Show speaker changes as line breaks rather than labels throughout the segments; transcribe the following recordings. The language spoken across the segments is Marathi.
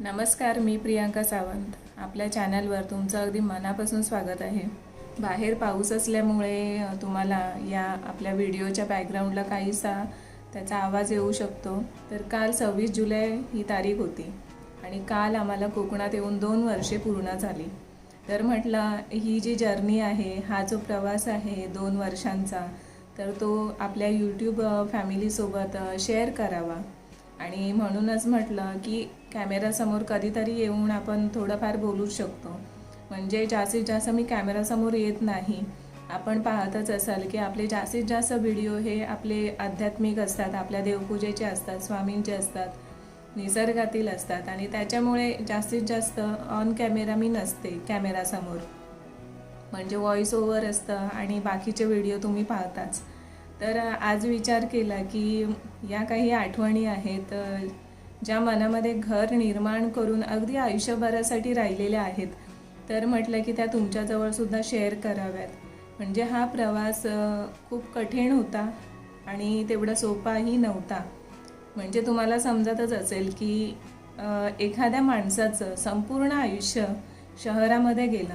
नमस्कार मी प्रियांका सावंत. आपल्या चॅनलवर तुमचं अगदी मनापासून स्वागत आहे. बाहेर पाऊस असल्यामुळे तुम्हाला या आपल्या व्हिडिओच्या बॅकग्राऊंडला काहीसा त्याचा आवाज येऊ शकतो. तर काल सव्वीस जुलै ही तारीख होती आणि काल आम्हाला कोकणात येऊन दोन वर्षे पूर्ण झाली. तर म्हटलं ही जी जर्नी आहे हा जो प्रवास आहे दोन वर्षांचा तर तो आपल्या यूट्यूब फॅमिलीसोबत शेअर करावा. आणि म्हणूनच म्हटलं की कॅमेरासमोर कधीतरी येऊन आपण थोडंफार बोलूच शकतो. म्हणजे जास्तीत जास्त मी कॅमेरासमोर येत नाही. आपण पाहतच असाल की आपले जास्तीत जास्त व्हिडिओ हे आपले आध्यात्मिक असतात आपल्या देवपूजेचे असतात स्वामींचे असतात निसर्गातील असतात आणि त्याच्यामुळे जास्तीत जास्त ऑन कॅमेरा मी नसते कॅमेरासमोर म्हणजे व्हॉइस ओव्हर असतं आणि बाकीचे व्हिडिओ तुम्ही पाहताच. तर आज विचार केला की या काही आठवणी आहेत ज्या मनामध्ये घर निर्माण करून अगदी आयुष्यभरासाठी राहिलेल्या आहेत. तर म्हटलं की त्या तुमच्याजवळ सुद्धा शेअर कराव्यात. म्हणजे हा प्रवास खूप कठीण होता आणि तेवढा सोपाही नव्हता. म्हणजे तुम्हाला समजतच असेल की एखाद्या माणसाचं संपूर्ण आयुष्य शहरामध्ये गेलं.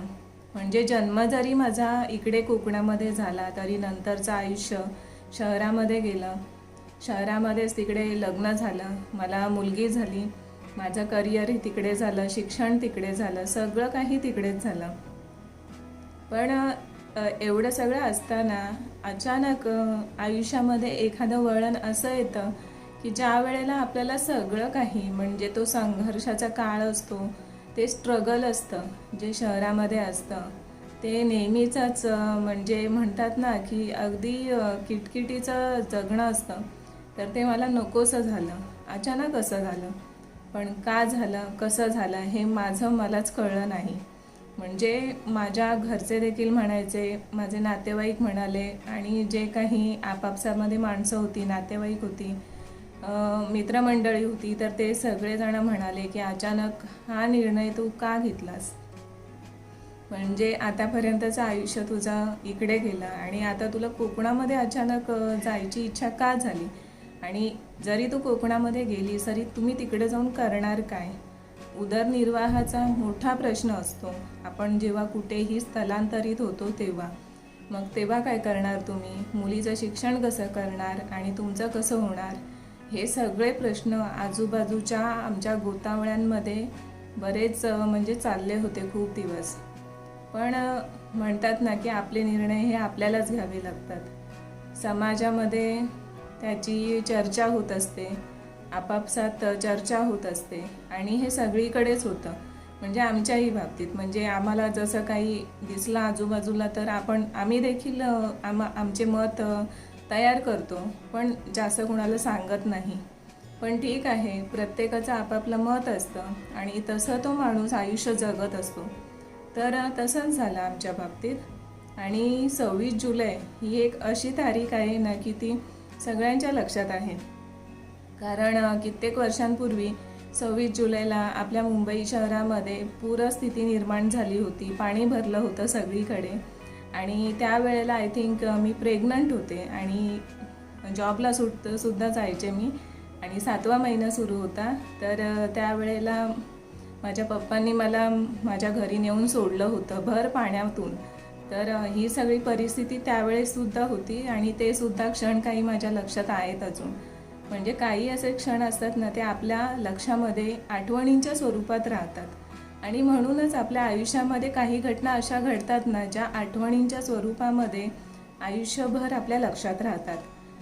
म्हणजे जन्म जरी माझा इकडे कोकणामध्ये झाला तरी नंतरचं आयुष्य शहरामध्ये गेलं. शहरामध्येच तिकडे लग्न झालं. मला मुलगी झाली. माझं करिअरही तिकडे झालं. शिक्षण तिकडे झालं. सगळं काही तिकडेच झालं. पण एवढं सगळं असताना अचानक आयुष्यामध्ये एखादं वळण असं येतं की ज्या वेळेला आपल्याला सगळं काही म्हणजे तो संघर्षाचा काळ असतो ते स्ट्रगल असतं जे शहरामध्ये असतं. ते नेहमीचंच म्हणजे म्हणतात ना की अगदी किटकिटीचं जगणं असतं. तर ते मला नकोसं झालं. अचानक असं झालं. पण का झालं कसं झालं हे माझं मलाच कळलं नाही. म्हणजे माझ्या घरचे देखील म्हणायचे माझे नातेवाईक म्हणाले आणि जे काही आपापसामध्ये माणसं होती नातेवाईक होती मित्रमंडळी होती तर ते सगळेजणं म्हणाले की अचानक हा निर्णय तू का घेतलास? म्हणजे आतापर्यंतचं आयुष्य तुझं इकडे गेलं आणि आता तुला कोकणामध्ये अचानक जायची इच्छा का झाली? आणि जरी तू कोकणामध्ये गेली तरी तुम्ही तिकडे जाऊन करणार काय? उदरनिर्वाहाचा मोठा प्रश्न असतो. आपण जेव्हा कुठेही स्थलांतरित होतो तेव्हा. मग तेव्हा काय करणार तुम्ही? मुलीचं शिक्षण कसं करणार आणि तुमचं कसं होणार? हे सगळे प्रश्न आजूबाजूच्या आमच्या गोतावळ्यांमध्ये बरेच म्हणजे चालले होते खूप दिवस. पण म्हणतात ना की आपले निर्णय हे आपल्यालाच घ्यावे लागतात. समाजामध्ये त्याची चर्चा होत असते आपापसात चर्चा होत असते आणि हे सगळीकडेच होतं. म्हणजे आमच्याही बाबतीत म्हणजे आम्हाला जसं काही दिसलं आजूबाजूला तर आपण आम्ही देखील आम आमचे मत तयार करतो पण जास्त कुणाला सांगत नाही. पण ठीक आहे प्रत्येकाचं आपापलं मत असतं आणि तसं तो माणूस आयुष्य जगत असतो. तर तसंच झालं आमच्या बाबतीत. आणि सव्वीस जुलै ही एक अशी तारीख आहे ना की ती सगळ्यांच्या लक्षात आहे. कारण कित्येक वर्षांपूर्वी सव्वीस जुलैला आपल्या मुंबई शहरामध्ये पूरस्थिती निर्माण झाली होती. पाणी भरलं होतं सगळीकडे. आणि त्यावेळेला आय थिंक मी प्रेग्नंट होते. आणि जॉबला सुट सुद्धा जायचे मी. आणि सातवा महिना सुरू होता. तर त्यावेळेला माझ्या पप्पांनी मला माझ्या घरी नेऊन सोडलं होतं भर पाण्यातून. तर ही सगळी परिस्थिती त्यावेळेससुद्धा होती आणि ते सुद्धा क्षण काही माझ्या लक्षात आहेत अजून. म्हणजे काही असे क्षण असतात ना ते आपल्या लक्षामध्ये आठवणींच्या स्वरूपात राहतात. आणि म्हणूनच आपल्या आयुष्यामध्ये काही घटना अशा घडतात ना ज्या आठवणींच्या स्वरूपामध्ये आयुष्यभर आपल्या लक्षात राहतात.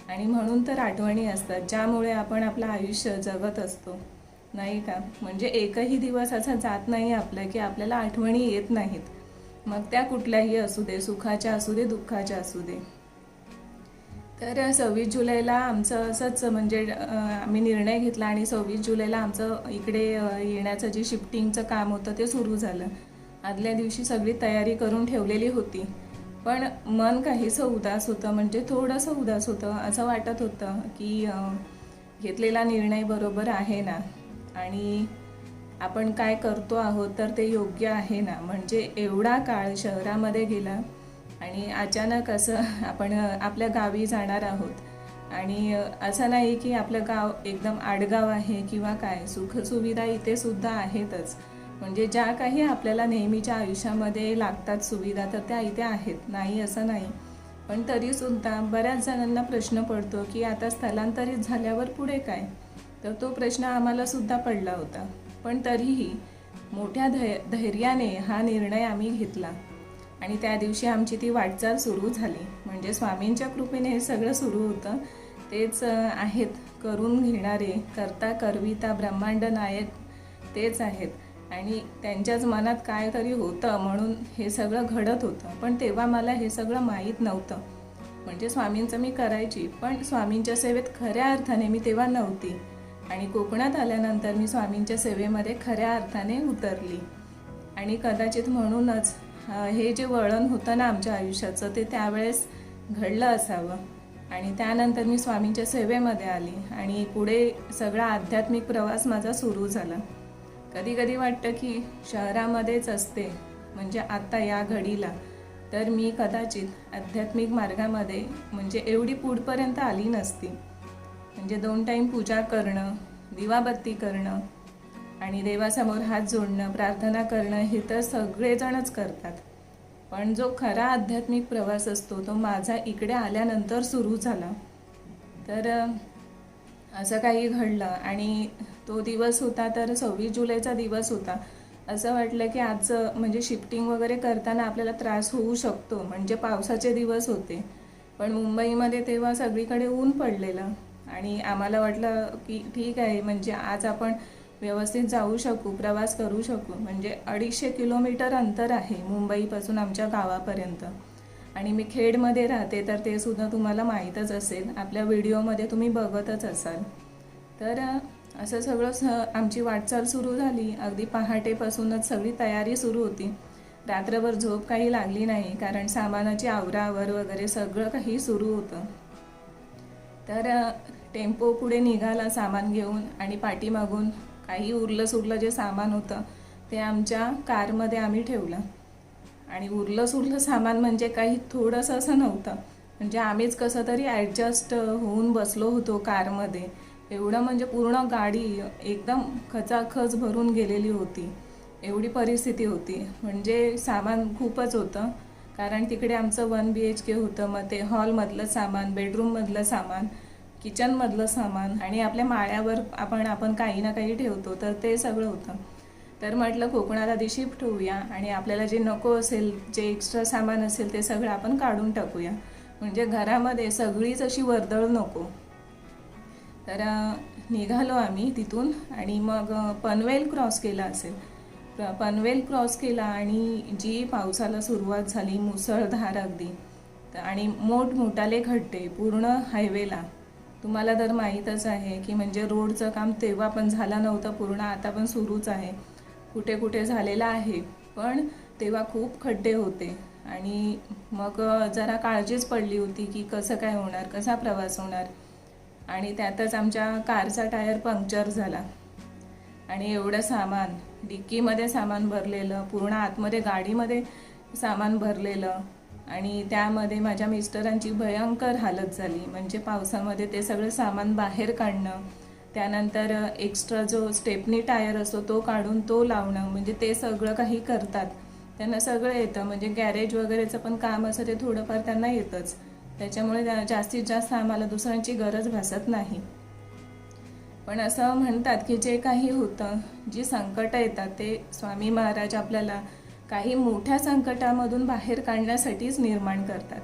आणि म्हणून तर आठवणी असतात ज्यामुळे आपण आपलं आयुष्य जगत असतो. नाही का? म्हणजे एकही दिवस असा जात नाही आपलं की आपल्याला आठवणी येत नाहीत. मग त्या कुठल्याही असू दे सुखाच्या असू दे दुःखाच्या असू दे. तर सव्वीस जुलैला आमचं असंच म्हणजे आम्ही निर्णय घेतला आणि सव्वीस जुलैला आमचं इकडे येण्याचं जे शिफ्टिंगचं काम होतं ते सुरू झालं. आदल्या दिवशी सगळी तयारी करून ठेवलेली होती. पण मन काहीसं उदास होतं म्हणजे थोडंसं उदास होतं असं वाटत होतं की घेतलेला निर्णय बरोबर आहे ना? आणि आपण काय करतो आहोत तर ते योग्य आहे ना. म्हणजे एवढा काळ शहरामध्ये गेला आणि अचानक असं आपण आपल्या गावी जाणार आहोत. आणि असं नाही की आपलं गाव एकदम आडगाव आहे किंवा काय. सुखसुविधा इथे सुद्धा आहेतच. म्हणजे ज्या काही आपल्याला नेहमीच्या आयुष्यामध्ये लागतात सुविधा तर त्या इथे आहेत. नाही असं नाही. पण तरीसुद्धा बऱ्याच जणांना प्रश्न पडतो की आता स्थलांतरित झाल्यावर पुढे काय? तर तो प्रश्न आम्हाला सुद्धा पडला होता. पण तरीही मोठ्या धै धैर्याने हा निर्णय आम्ही घेतला. आणि त्या दिवशी आमची ती वाटचाल सुरू झाली. म्हणजे स्वामींच्या कृपेने हे सगळं सुरू होतं. तेच आहेत. करून घेणारे करता करविता ब्रह्मांड नायक तेच आहेत. आणि त्यांच्याच मनात काय तरी होतं म्हणून हे सगळं घडत होतं. पण तेव्हा मला हे सगळं माहीत नव्हतं. म्हणजे स्वामींचं मी करायची. पण स्वामींच्या सेवेत खऱ्या अर्थाने मी तेव्हा नव्हती. आणि कोकणात आल्यानंतर मी स्वामींच्या सेवेमध्ये खऱ्या अर्थाने उतरली. आणि कदाचित म्हणूनच हे जे वळण होतं ना आमच्या आयुष्याचं ते त्यावेळेस घडलं असावं. आणि त्यानंतर मी स्वामींच्या सेवेमध्ये आली आणि पुढे सगळा आध्यात्मिक प्रवास माझा सुरू झाला. कधी कधी वाटतं की शहरामध्येच असते म्हणजे आत्ता या घडीला. तर मी कदाचित आध्यात्मिक मार्गामध्ये म्हणजे एवढी पुढपर्यंत आली नसती. म्हणजे दोन टाईम पूजा करणं दिवाबत्ती करणं आणि देवासमोर हात जोडणं प्रार्थना करणं हे तर सगळेजणच करतात. पण जो खरा आध्यात्मिक प्रवास असतो तो माझा इकडे आल्यानंतर सुरू झाला. तर असं काही घडलं आणि तो दिवस होता तर सव्वीस जुलैचा दिवस होता. असं वाटलं की आज म्हणजे शिफ्टिंग वगैरे करताना आपल्याला त्रास होऊ शकतो म्हणजे पावसाचे दिवस होते. पण मुंबईमध्ये तेव्हा सगळीकडे ऊन पडलेलं. आणि आम्हाला वाटलं की ठीक आहे म्हणजे आज आपण व्यवस्थित जाऊ शकू प्रवास करू शकू. म्हणजे अडीचशे किलोमीटर अंतर आहे मुंबईपासून आमच्या गावापर्यंत. आणि मी खेडमध्ये राहते तर ते सुद्धा तुम्हाला माहीतच असेल. आपल्या व्हिडिओमध्ये तुम्ही बघतच असाल. तर असं सगळं स आमची वाटचाल सुरू झाली. अगदी पहाटेपासूनच सगळी तयारी सुरू होती. रात्रभर झोप काही लागली नाही कारण सामानाची आवरावर वगैरे सगळं काही सुरू होतं. तर टेम्पो पुढे निघाला सामान घेऊन आणि पाठीमागून काही उरलं सुरलं जे सामान होतं ते आमच्या कारमध्ये आम्ही ठेवलं. आणि उरलं सुरलं सामान म्हणजे काही थोडंसं असं नव्हतं. म्हणजे आम्हीच कसं तरी ॲडजस्ट होऊन बसलो होतो कारमध्ये. एवढं म्हणजे पूर्ण गाडी एकदम खचाखच भरून गेलेली होती. एवढी परिस्थिती होती. म्हणजे सामान खूपच होतं. कारण तिकडे आमचं वन बी एच के होतं. मग ते हॉलमधलं सामान बेडरूममधलं सामान किचनमधलं सामान आणि आपल्या माळ्यावर आपण आपण काही ना काही ठेवतो तर ते सगळं होतं. तर म्हटलं कोकणात आधी शिफ्ट होऊया आणि आपल्याला जे नको असेल जे एक्स्ट्रा सामान असेल ते सगळं आपण काढून टाकूया. म्हणजे घरामध्ये सगळीच अशी वर्दळ नको. तर निघालो आम्ही तिथून आणि मग पनवेल क्रॉस केला असेल. पनवेल क्रॉस केला आणि जी पावसाला सुरुवात झाली मुसळधार अगदी. आणि मोठमोठाले खड्डे पूर्ण हायवेला तुम्हाला तर माहीतच आहे की म्हणजे रोडचं काम तेव्हा पण झालं नव्हतं पूर्ण आता पण सुरूच आहे. कुठे कुठे झालेलं आहे पण तेव्हा खूप खड्डे होते. आणि मग जरा काळजीच पडली होती की कसं काय होणार कसा प्रवास होणार. आणि त्यातच आमच्या कारचा टायर पंक्चर झाला. आणि एवढं सामान डिक्कीमध्ये सामान भरलेलं पूर्ण आतमध्ये गाडीमध्ये सामान भरलेलं आणि त्यामध्ये माझ्या मिस्टरांची भयंकर हालत झाली. म्हणजे पावसामध्ये ते सगळं सामान बाहेर काढणं त्यानंतर एक्स्ट्रा जो स्टेपनी टायर असतो तो काढून तो लावणं म्हणजे ते सगळं काही करतात. त्यांना सगळं येतं. म्हणजे गॅरेज वगैरेचं पण काम असं ते थोडंफार त्यांना येतंच. त्याच्यामुळे जास्तीत जास्त आम्हाला दुसऱ्यांची गरज भासत नाही. पण असं म्हणतात की जे काही होतं जी संकटं येतात ते स्वामी महाराज आपल्याला काही मोठ्या संकटामधून बाहेर काढण्यासाठीच निर्माण करतात.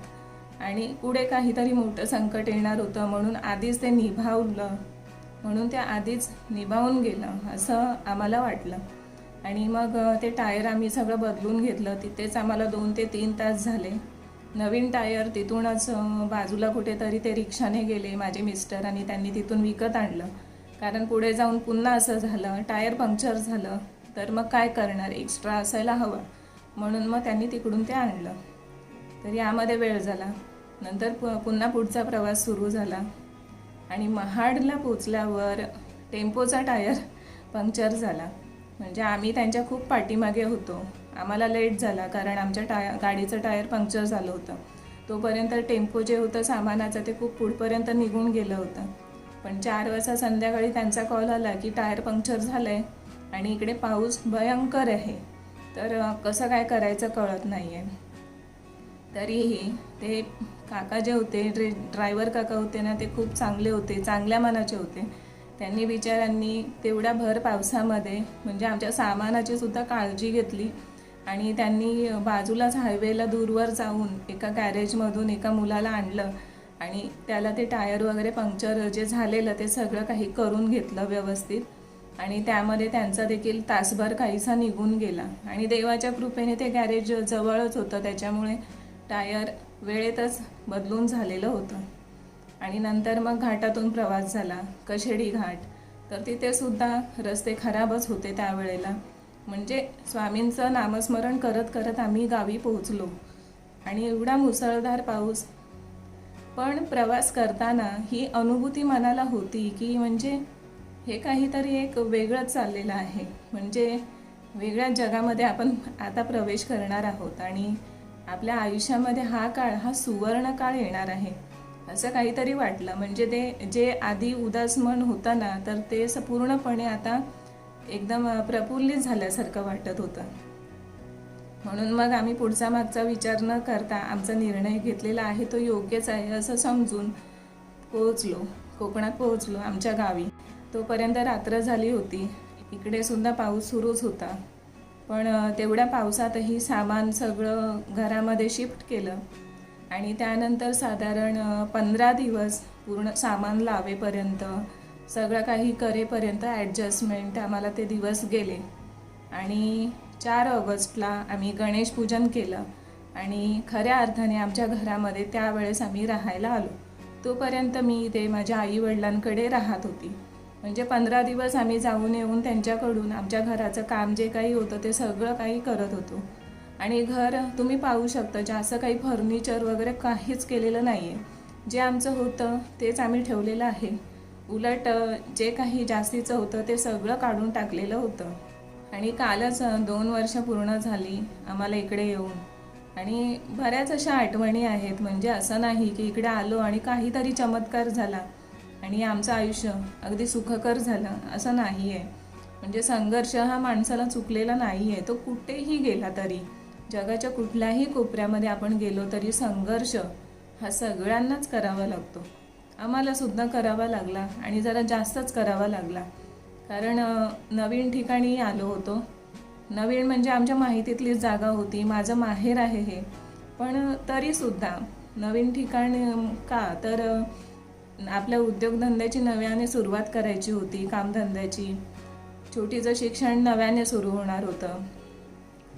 आणि पुढे काहीतरी मोठं संकट येणार होतं म्हणून आधीच ते निभावलं म्हणून ते आधीच निभावून गेलं असं आम्हाला वाटलं. आणि मग ते टायर आम्ही सगळं बदलून घेतलं. तिथेच आम्हाला दोन ते तीन तास झाले. नवीन टायर तिथूनच बाजूला कुठेतरी ते रिक्षाने गेले माझे मिस्टर आणि त्यांनी तिथून विकत आणलं. कारण पुढे जाऊन पुन्हा असं झालं टायर पंक्चर झालं. तर मग काय करणार? एक्स्ट्रा असायला हवा. म्हणून मग त्यांनी तिकडून ते आणलं. तर यामध्ये वेळ झाला. नंतर पु पुन्हा पुढचा प्रवास सुरू झाला. आणि महाडला पोचल्यावर टेम्पोचा टायर पंक्चर झाला. म्हणजे आम्ही त्यांच्या खूप पाठीमागे होतो. आम्हाला लेट झाला कारण आमच्या टाय गाडीचं टायर पंक्चर झालं होतं. तोपर्यंत टेम्पो जे होतं सामानाचं ते खूप पुढपर्यंत निघून गेलं होतं. पण चार वाजता संध्याकाळी त्यांचा कॉल आला की टायर पंक्चर झालं आहे आणि इकडे पाऊस भयंकर आहे. तर कसं काय करायचं कळत नाही आहे तरीही ते काका जे होते ड्रे ड्रायव्हर काका होते ना ते खूप चांगले होते चांगल्या मनाचे होते. त्यांनी बिचारांनी तेवढ्या भर पावसामध्ये म्हणजे आमच्या सामानाची सुद्धा काळजी घेतली आणि त्यांनी बाजूलाच हायवेला दूरवर जाऊन एका गॅरेजमधून एका मुलाला आणलं आणि त्याला ते टायर वगैरे पंक्चर जे झालेलं ते सगळं काही करून घेतलं व्यवस्थित. आणि त्यामध्ये त्यांचा देखील तासभर काहीसा निघून गेला. आणि देवाच्या कृपेने ते गॅरेज जवळच होतं. त्याच्यामुळे टायर वेळेतच बदलून झालेलं होतं. आणि नंतर मग घाटातून प्रवास झाला कशेडी घाट. तर तिथे सुद्धा रस्ते खराबच होते त्यावेळेला. म्हणजे स्वामींचं नामस्मरण करत करत आम्ही गावी पोहोचलो. आणि एवढा मुसळधार पाऊस. पण प्रवास करताना ही अनुभूती मनाला होती की म्हणजे हे काहीतरी एक वेगळंच चाललेलं आहे. म्हणजे वेगळ्या जगामध्ये आपण आता प्रवेश करणार आहोत आणि आपल्या आयुष्यामध्ये हा काळ हा सुवर्ण काळ येणार आहे. असं काहीतरी वाटलं. म्हणजे ते जे आधी उदास मन होतं ना तर ते असं पूर्णपणे आता एकदम प्रफुल्लित झाल्यासारखं वाटत होतं. म्हणून मग आम्ही पुढचा मागचा विचार न करता आमचा निर्णय घेतलेला आहे तो योग्यच आहे असं समजून पोहोचलो. कोकणात पोहोचलो आमच्या गावी. तोपर्यंत रात्र झाली होती. इकडे सुद्धा पाऊस सुरूच होता. पण तेवढ्या पावसातही सामान सगळं घरामध्ये शिफ्ट केलं. आणि त्यानंतर साधारण पंधरा दिवस पूर्ण सामान लावेपर्यंत सगळं काही करेपर्यंत ॲडजस्टमेंट आम्हाला ते दिवस गेले. आणि चार ऑगस्टला आम्ही गणेश पूजन केलं. आणि खऱ्या अर्थाने आमच्या घरामध्ये त्यावेळेस आम्ही राहायला आलो. तोपर्यंत मी इथे माझ्या आईवडिलांकडे राहत होती. म्हणजे पंधरा दिवस आम्ही जाऊन येऊन त्यांच्याकडून आमच्या घराचं काम जे काही होतं ते सगळं काही करत होतो. आणि घर तुम्ही पाहू शकता जास्त काही फर्निचर वगैरे काहीच केलेलं नाही आहे जे आमचं होतं तेच आम्ही ठेवलेलं आहे. उलट जे काही जास्तीचं होतं ते सगळं काढून टाकलेलं होतं. आणि कालच दोन वर्ष पूर्ण झाली आम्हाला इकडे येऊन. आणि बऱ्याच अशा आठवणी आहेत म्हणजे असं नाही की इकडे आलो आणि काहीतरी चमत्कार झाला. आणि आमचं आयुष्य अगदी सुखकर झालं असं नाही आहे म्हणजे संघर्ष हा माणसाला चुकलेला नाही आहे तो कुठेही गेला तरी जगाच्या कुठल्याही कोपऱ्यामध्ये आपण गेलो तरी संघर्ष हा सगळ्यांनाच करावा लागतो. आम्हालासुद्धा करावा लागला आणि जरा जास्तच करावा लागला. कारण नवीन ठिकाणी आलो होतो. नवीन म्हणजे आमच्या माहितीतलीच जागा होती. माझं माहेर आहे हे. पण तरीसुद्धा नवीन ठिकाण का? तर आपल्या उद्योगधंद्याची नव्याने सुरुवात करायची होती कामधंद्याची. छोटीचं शिक्षण नव्याने सुरू होणार होतं.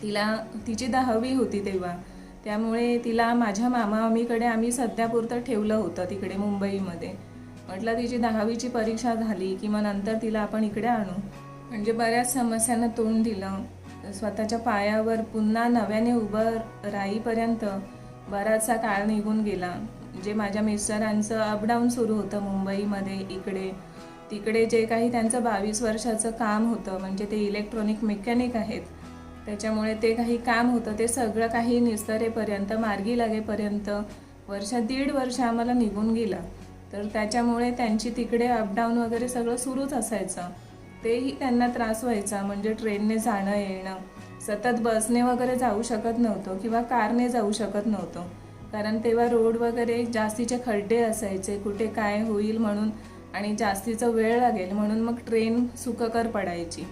तिला तिची दहावी होती तेव्हा. त्यामुळे तिला माझ्या मामामीकडे आम्ही सध्यापुरतं ठेवलं होतं तिकडे मुंबईमध्ये. म्हटलं तिची दहावीची परीक्षा झाली की मग नंतर तिला आपण इकडे आणू. म्हणजे बऱ्याच समस्यांना तोंड दिलं. स्वतःच्या पायावर पुन्हा नव्याने उभं राहीपर्यंत बराचसा काळ निघून गेला. जे माझ्या मिस्टरांचं अपडाऊन सुरू होतं मुंबईमध्ये इकडे. तिकडे जे काही त्यांचं बावीस वर्षाचं काम होतं म्हणजे ते इलेक्ट्रॉनिक मेकॅनिक आहेत. त्याच्यामुळे ते काही काम होतं ते सगळं काही निस्तरेपर्यंत मार्गी लागेपर्यंत वर्ष दीड वर्ष आम्हाला निघून गेला. तर त्याच्यामुळे त्यांची तिकडे अपडाऊन वगैरे सगळं सुरूच असायचं. तेही त्यांना त्रास व्हायचा म्हणजे ट्रेनने जाणं येणं सतत बसने वगैरे जाऊ शकत नव्हतो किंवा कारने जाऊ शकत नव्हतो. कारण तेव्हा रोड वगैरे जास्तीचे खड्डे असायचे कुठे काय होईल म्हणून आणि जास्तीचा वेळ लागेल म्हणून मग ट्रेन सुखकर पडायची.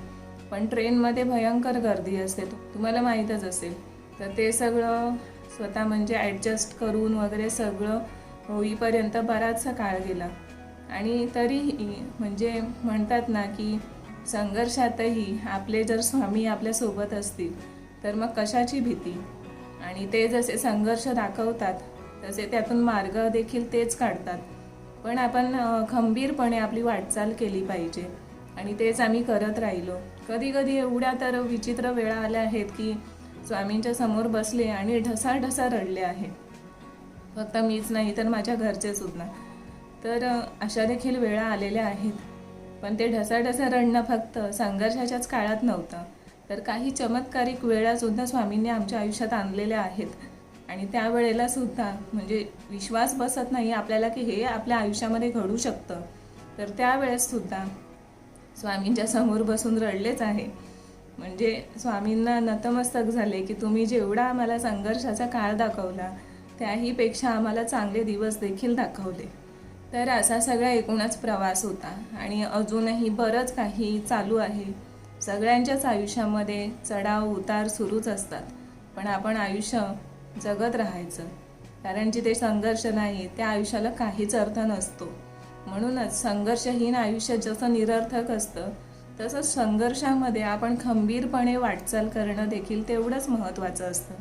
पण ट्रेनमध्ये भयंकर गर्दी असते तुम्हाला माहीतच असेल. तर ते सगळं स्वतः म्हणजे ॲडजस्ट करून वगैरे सगळं होईपर्यंत बराचसा काळ गेला. आणि तरीही म्हणजे म्हणतात ना की संघर्षातही आपले जर स्वामी आपल्यासोबत असतील तर मग कशाची भीती? आणि ते जसे संघर्ष दाखवतात तसे त्यातून मार्ग देखील तेच काढतात. पण आपण खंबीरपणे आपली वाटचाल केली पाहिजे. आणि तेच आम्ही करत राहिलो. कधी कधी एवढ्या तर विचित्र वेळा आल्या आहेत की स्वामींच्या समोर बसले आणि ढसाढसा रडले आहेत फक्त मीच नाही तर माझ्या घरचे सुद्धा. तर अशा देखील वेळा आलेल्या आहेत. पण ते ढसाढसा रडणं फक्त संघर्षाच्याच काळात नव्हतं. तर काही चमत्कारिक वेळा सुद्धा स्वामींनी आमच्या आयुष्यात आणलेल्या आहेत. आणि त्यावेळेला सुद्धा म्हणजे विश्वास बसत नाही आपल्याला की हे आपल्या आयुष्यामध्ये घडू शकतं. तर त्यावेळेस सुद्धा स्वामींच्या समोर बसून रडलेच आहे. म्हणजे स्वामींना नतमस्तक झाले की तुम्ही जेवढा आम्हाला संघर्षाचा काळ दाखवला त्याहीपेक्षा आम्हाला चांगले दिवस देखील दाखवले. तर असा सगळा एकूणच प्रवास होता. आणि अजूनही बरंच काही चालू आहे. सगळ्यांच्याच आयुष्यामध्ये चढाव उतार सुरूच असतात. पण आपण आयुष्य जगत राहायचं. कारण जिथे संघर्ष नाही त्या आयुष्याला काहीच अर्थ नसतो. म्हणूनच संघर्षहीन आयुष्य जसं निरर्थक असतं तसंच संघर्षामध्ये आपण खंबीरपणे वाटचाल करणं देखील तेवढंच महत्त्वाचं असतं.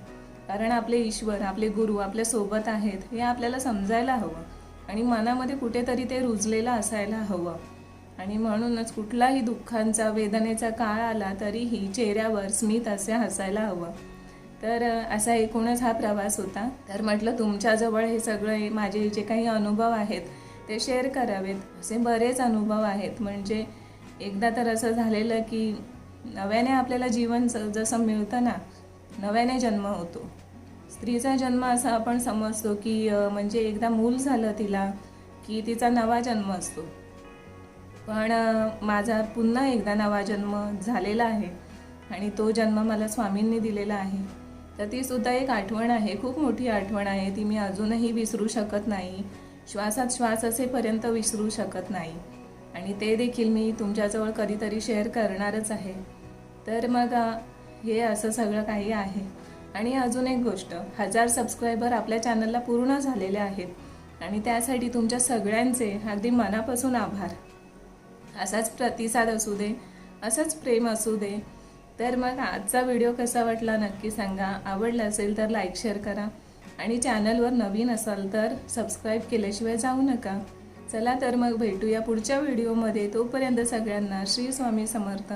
कारण आपले ईश्वर आपले गुरु आपल्यासोबत आहेत हे आपल्याला समजायला हवं. आणि मनामध्ये कुठेतरी ते रुजलेलं असायला हवं. आणि म्हणूनच कुठलाही दुःखांचा वेदनेचा काळ आला तरीही चेहऱ्यावर स्मित असे हसायला हवं. तर असा एकूणच हा प्रवास होता. तर म्हटलं तुमच्याजवळ हे सगळे माझे जे काही अनुभव आहेत ते शेअर करावेत. असे बरेच अनुभव आहेत. म्हणजे एकदा तर असं झालेलं की नव्याने आपल्याला जीवन जसं मिळतं ना नव्याने जन्म होतो. स्त्रीचा जन्म असा आपण समजतो की म्हणजे एकदा मूल झालं तिला की तिचा नवा जन्म असतो. पण माझा पुन्हा एकदा नवा जन्म झालेला आहे आणि तो जन्म मला स्वामींनी दिलेला आहे. तर ती सुद्धा एक आठवण आहे खूप मोठी आठवण आहे. ती मी अजूनही विसरू शकत नाही. श्वासात श्वास असेपर्यंत विसरू शकत नाही. आणि ते देखील मी तुमच्याजवळ कधीतरी शेअर करणारच आहे. तर मग हे असं सगळं काही आहे. आणि अजून एक गोष्ट हजार सबस्क्रायबर आपल्या चॅनलला पूर्ण झालेले आहेत. आणि त्यासाठी तुमच्या सगळ्यांचे अगदी मनापासून आभार. असाच प्रतिसाद असू दे असंच प्रेम असू दे. तर मग आजचा व्हिडिओ कसा वाटला नक्की सांगा. आवडला असेल तर लाईक शेअर करा. आणि चॅनलवर नवीन असाल तर सबस्क्राईब केल्याशिवाय जाऊ नका. चला तर मग भेटूया पुढच्या व्हिडिओमध्ये. तोपर्यंत सगळ्यांना श्री स्वामी समर्थ.